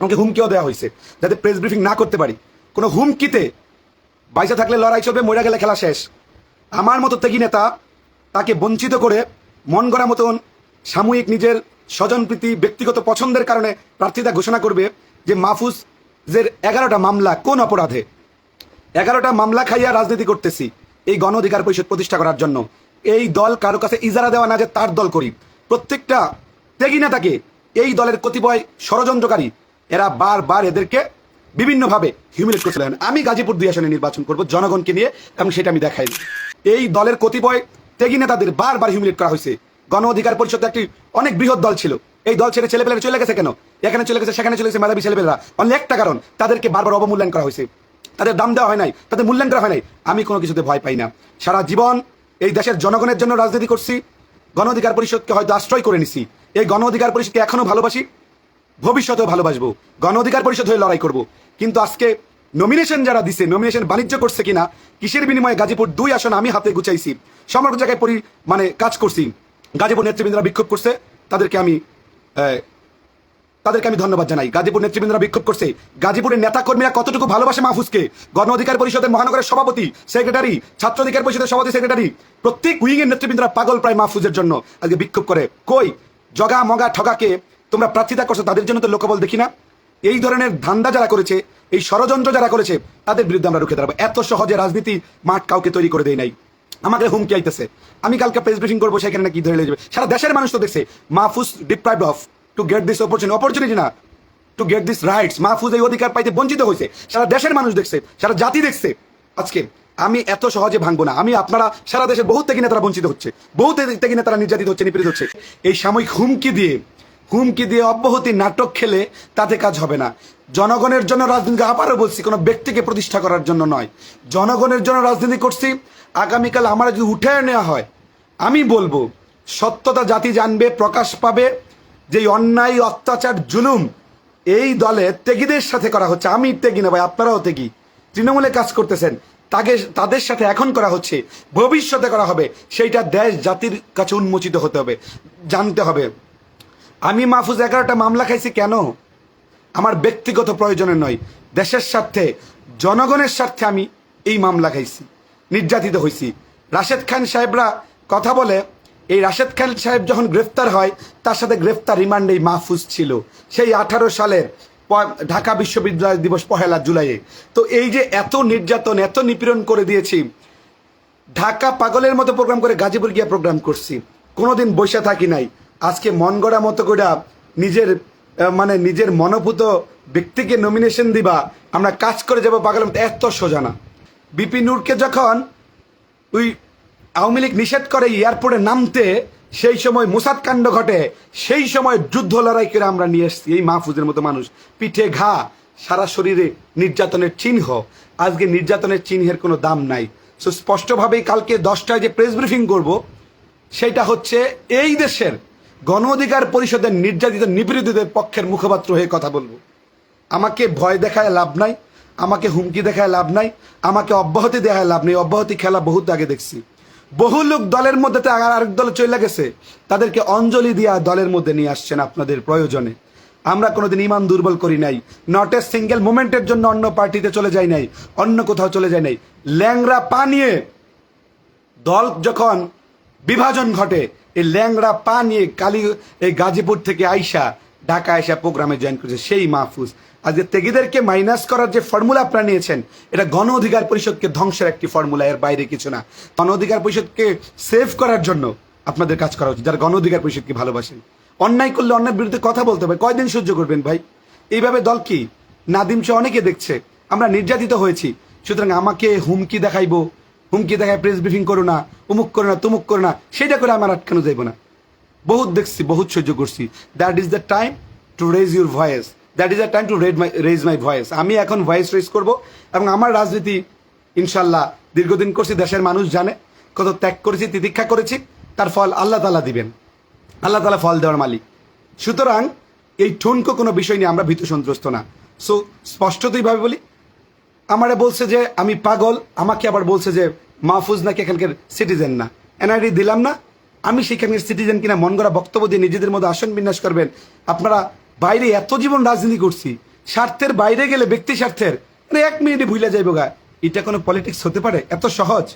আমাকে হুমকিও দেওয়া হয়েছে, যাতে প্রেস ব্রিফিং না করতে পারি। কোনো হুমকিতে বাইসে থাকলে লড়াই চলবে, মরে গেলে খেলা শেষ। আমার মতো ত্যাগী নেতা তাকে বঞ্চিত করে মন গড়া মতন সাময়িক নিজের স্বজনপ্রীতি ব্যক্তিগত পছন্দের কারণে প্রার্থিতা ঘোষণা করবে যে মাহফুজের এগারোটা মামলা কোন অপরাধে? এগারোটা মামলা খাইয়া রাজনীতি করতেছি, এই গণ অধিকার পরিষদ প্রতিষ্ঠা করার জন্য। এই দল কারও কাছে ইজারা দেওয়া না যে তার দল করি। প্রত্যেকটা ত্যাগী নেতাকে এই দলের কতিপয় ষড়যন্ত্রকারী এরা বারবার এদেরকে বিভিন্নভাবে হিউমিলেট করছিলেন আমি গাজীপুর দুই আসনে নির্বাচন করব জনগণকে নিয়ে, এবং সেটা আমি দেখাই এই দলের কতিপয় ত্যাগী নেতাদের বারবার হিউমিলেট করা হয়েছে। গণ অধিকার পরিষদ একটি অনেক বৃহৎ দল ছিল। এই দল ছেড়ে ছেলেপেলেরা চলে গেছে কেন? এখানে চলে গেছে, সেখানে চলে গেছে মেধাবী ছেলেপেলেরা। অনেক একটা কারণ, তাদেরকে বারবার অবমূল্যায়ন করা হয়েছে। তাদের দাম দেওয়া হয় নাই, তাদের মূল্যায়ন করা হয় নাই। আমি কোনো কিছুতে ভয় পাই না। সারা জীবন এই দেশের জনগণের জন্য রাজনীতি করছি। গণ অধিকার পরিষদকে হয়তো আশ্রয় করে নিছি। এই গণ অধিকার পরিষদকে এখনও ভালোবাসি। ভবিষ্যতেও ভালোবাসবো। গণ অধিকার পরিষদ হয়ে লড়াই করব। কিন্তু আজকে নমিনেশন যারা দিছে নমিনেশন বাণিজ্য করছে কিনা, কিসের বিনিময়ে গাজীপুর দুই আসন আমি হাতে গুছাইছি, সমগ্র জায়গায় পরি মানে কাজ করছি। গাজীপুর নেতৃবৃন্দরা বিক্ষোভ করছে, তাদেরকে আমি তাদেরকে আমি ধন্যবাদ জানাই। গাজীপুর নেতৃবৃন্দরা বিক্ষোভ করছে। গাজীপুরের নেতা কর্মীরা কতটুকু ভালোবাসে মাহফুজকে? গণ অধিকার পরিষদের মহানগরের সভাপতি, সেক্রেটারি ছাত্র অধিকার পরিষদের সভাপতি, সেক্রেটারি, প্রত্যেক উইং এর নেতৃবৃন্দরা পাগল প্রায় মাহফুজের জন্য আজকে বিক্ষোভ করে। কই? জগা মগা ঠগাকে তোমরা প্রার্থিতা করছ, তাদের জন্য তো লোকবল দেখি না। এই ধরনের ধান্দা যারা করেছে, এই ষড়যন্ত্র যারা করেছে, তাদের বিরুদ্ধে আমরা রুখে দাঁড়াবো। এত সহজে রাজনীতি মাঠ কাউকে তৈরি করে দেয় নাই। আমাকে হুমকি আইতেছে। আমি কালকে প্রেস ব্রিফিং করব, সেখানে নাকি ধরে যাবে। সারা দেশের মানুষ তো দেখছে, Mahfuz deprived of to get this opportunity opportunity না to get this rights Mahfuz এই অধিকার পাইতে বঞ্চিত হয়েছে। সারা দেশের মানুষ দেখছে, সারা জাতি দেখছে। আজকে আমি এত সহজে ভাঙবো না। আমি আপনারা, সারা দেশের বহু ত্যাগী নেতারা বঞ্চিত হচ্ছে। বহু ত্যাগী নেতারা নির্যাতিত হচ্ছে, নিপীড়িত হচ্ছে। এই সাময়িক হুমকি দিয়ে হুমকি দিয়ে অব্যাহতি নাটক খেলে তাতে কাজ হবে না। জনগণের জন্য রাজনীতি আবারও বলছি, কোনো ব্যক্তিকে প্রতিষ্ঠা করার জন্য নয়। জনগণের জন্য রাজনীতি করছি, আগামীকাল আমার যদি উঠে নেওয়া হয়, আমি বলব, সত্যতা জাতি জানবে, প্রকাশ পাবে যে অন্যায়, অত্যাচার, জুলুম এই দলে ত্যাগীদের সাথে করা হচ্ছে। আমি ত্যাগী না ভাই, আপনারাও ত্যাগী। তৃণমূলে কাজ করতেছেন, তাকে, তাদের সাথে এখন করা হচ্ছে, ভবিষ্যতে করা হবে, সেইটা দেশ জাতির কাছে উন্মোচিত হতে হবে, জানতে হবে। আমি মাহফুজ এগারোটা মামলা খাইছি কেন? আমার ব্যক্তিগত প্রয়োজনে নয়। দেশের স্বার্থে, জনগণের স্বার্থে আমি এই মামলা খাইছি, নির্যাতিত হয়েছি রাশেদ খান সাহেবরা কথা বলে, এই রাশেদ খান সাহেব যখন গ্রেফতার হয়, তার সাথে গ্রেফতার রিমান্ডে মাহফুজ ছিল। সেই আঠারো সালের ঢাকা বিশ্ববিদ্যালয় দিবস পহেলা জুলাইয়ে। তো এই যে এত নির্যাতন, এত নিপীড়ন করে দিয়েছি, ঢাকা পাগলের মতো প্রোগ্রাম করে গাজীপুর গিয়ে প্রোগ্রাম করছি। কোনোদিন বসে থাকি নাই। আজকে মন গড়া মতো করে নিজের মানে নিজের মনোভূত ব্যক্তিকে নমিনেশন দিবা, আমরা কাজ করে যাব পাগলের মতো এত সোজা না। বিপি নূরকে যখন ওই আওয়ামী লীগ নিষেধ করে এয়ারপোর্টে নামতে, সেই সময় মুসাদ কাণ্ড ঘটে, সেই সময় যুদ্ধ লড়াই করে আমরা নিয়ে এসেছি, এই মাহফুজের মতো মানুষ। পিঠে ঘা, সারা শরীরে নির্যাতনের চিহ্ন। আজকে নির্যাতনের চিহ্নের কোনো দাম নাই। সো স্পষ্টভাবেই কালকে দশটায় যে প্রেস ব্রিফিং করব, সেটা হচ্ছে এই দেশের গণ অধিকার পরিষদের নির্যাতিত নিপীড়িতদের পক্ষের মুখপাত্র হয়ে কথা বলব। আমাকে ভয় দেখায় লাভ নাই, আমাকে হুমকি দেখায় লাভ নাই, আমাকে অব্যাহতি দেখায় লাভ নেই। অব্যাহতি খেলা বহুত আগে দেখছি। বহু লোক দলের মধ্যে আর আরেক দলে চলে গেছে। তাদেরকে অঞ্জলি দিয়া দলের মধ্যে নিয়ে আসছেন আপনাদের প্রয়োজনে। আমরা কোনোদিন ইমান দুর্বল করি নাই। নট এ সিঙ্গেল মুমেন্টের জন্য অন্য পার্টিতে চলে যাই নাই, অন্য কোথাও চলে যায় নাই। ল্যাংরা পা নিয়ে দল যখন বিভাজন ঘটে। এই ল্যাংড়া পা নিয়ে কালী এই গাজীপুর থেকে আইসা ঢাকা আইসা প্রোগ্রামে জয়েন করেছে সেই মাহফুজ। আজকে তেগিদেরকে মাইনাস করার যে ফর্মুলা আপনারা নিয়েছেন, এটা গণ অধিকার পরিষদকে ধ্বংসের একটি ফর্মুলা এর বাইরে কিছু না। গণ অধিকার পরিষদকে সেভ করার জন্য আপনাদের কাজ করা উচিত, যারা গণ অধিকার পরিষদকে ভালোবাসেন। অন্যায় করলে অন্যায়ের বিরুদ্ধে কথা বলতে হবে। কয়দিন সহ্য করবেন ভাই? এইভাবে দল কি? নাদিম সহ অনেকে দেখছে। আমরা নির্যাতিত হয়েছি। সুতরাং আমাকে হুমকি দেখাইবো। হুমকি দেখায় প্রেস ব্রিফিং করো না, উমুক করো না, তুমুক করো না, সেটা করে আমার আটকানো যাইব না? বহুত দেখছি, বহুত সহ্য করছি। That is the time to raise your voice that is the time to red my raise my voice আমি এখন ভয়েস রেজ করব এবং আমার রাজনীতি, ইনশাল্লাহ, দীর্ঘদিন করছি, দেশের মানুষ জানে, কত ত্যাগ করেছি, তিতিক্ষা করেছি, তার ফল আল্লাহ তালা দিবেন। আল্লাহ তালা ফল দেওয়ার মালিক। সুতরাং এই ঠুনকো কোনো বিষয় নিয়ে আমরা ভীত সন্ত্রস্ত না সো স্পষ্টতইভাবে বলি আমারে বলছে যে, আমি পাগল। আমাকে আবার বলছে যে, মাহফুজ নাকি এখানকার সিটিজেন না? এনআইডি দিলাম না। আমি সেখানকার সিটিজেন কিনা মন গড়া বক্তব্য দিয়ে নিজেদের মধ্যে আসন বিন্যাস করবেন। আপনারা বাইরে এত জীবন রাজনীতি করছি, স্বার্থের বাইরে গেলে ব্যক্তি স্বার্থের। এক মিনিটে ভুলে যাইব গা। এটা কোনো পলিটিক্স হতে পারে? এত সহজ।